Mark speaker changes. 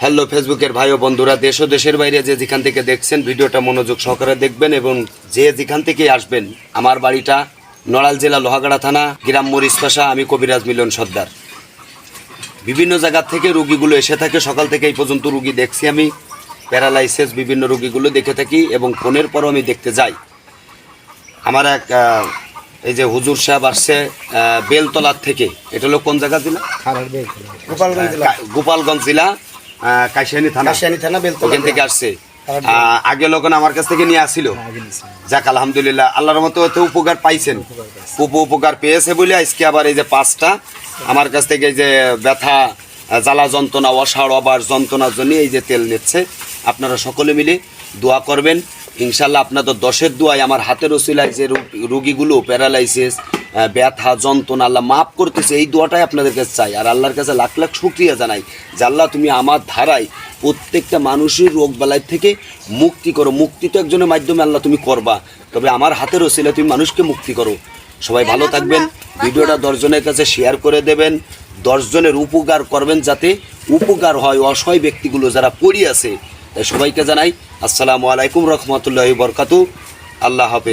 Speaker 1: Hello ফেসবুকের ভাই ও বন্ধুরা দেশ ও দেশের বাইরে যে যেখান থেকে দেখছেন ভিডিওটা মনোযোগ সহকারে দেখবেন এবং যে যেখান থেকে আসবেন আমার বাড়িটা নড়াল জেলা লোহাগাড়া থানা গ্রাম মরিচপাশা আমি কবিরাজ মিলন সর্দার। বিভিন্ন জায়গা থেকে রুগীগুলো এসে থাকে সকাল থেকে এই পর্যন্ত রুগী দেখছি আমি। প্যারালাইসিস বিভিন্ন রুগীগুলো দেখে থাকি এবং ফোনের পরও আমি দেখতে যাই। আমার এক এই যে হুজুর সাহেব আসছে বেলতলার থেকে। এটা হলো কোন জায়গা জেলা?
Speaker 2: গোপালগঞ্জ জেলা।
Speaker 1: গোপালগঞ্জ জেলা। আহ, কাশিয়ানী থানা।
Speaker 2: কাশিয়ানী থানা বেলতলা
Speaker 1: ওখান থেকে আসছে। আগে লোকন আমার কাছ থেকে নিয়ে আসছিল। যাক আলহামদুলিল্লাহ আল্লাহর মতো উপকার পাইছেন। উপ উপকার পেয়েছে বলে আজকে আবার এই যে পাঁচটা। আমার কাছ থেকে এই যে ব্যথা জ্বালা যন্ত্রণা অসাড় অবার যন্ত্রণার জন্য এই যে তেল নিচ্ছে। আপনারা সকলে মিলে দোয়া করবেন। ইনশাল্লাহ আপনাদের দশের দোয়ায় আমার হাতের ওসিলায় যে রুগীগুলো প্যারালাইসিস ব্যথা যন্ত্রণা আল্লাহ মাফ করতেছে এই দোয়াটাই আপনাদের কাছে চাই। আর আল্লাহর কাছে লাখ লাখ শুক্রিয়া জানাই যে আল্লাহ তুমি আমার ধারায় প্রত্যেকটা মানুষের রোগ বালাই থেকে মুক্তি করো। মুক্তি তো একজনের মাধ্যমে আল্লাহ তুমি করবা। তবে আমার হাতের ওসিলায় তুমি মানুষকে মুক্তি করো। সবাই ভালো থাকবেন। ভিডিওটা দশজনের কাছে শেয়ার করে দেবেন। দশজনের উপকার করবেন যাতে উপকার হয় অসহায় ব্যক্তিগুলো যারা পড়ি আছে। তাই সবাইকে জানাই আসসালামু আলাইকুম রহমতুল্লাহ বরকাতু আল্লাহ হাফেজ।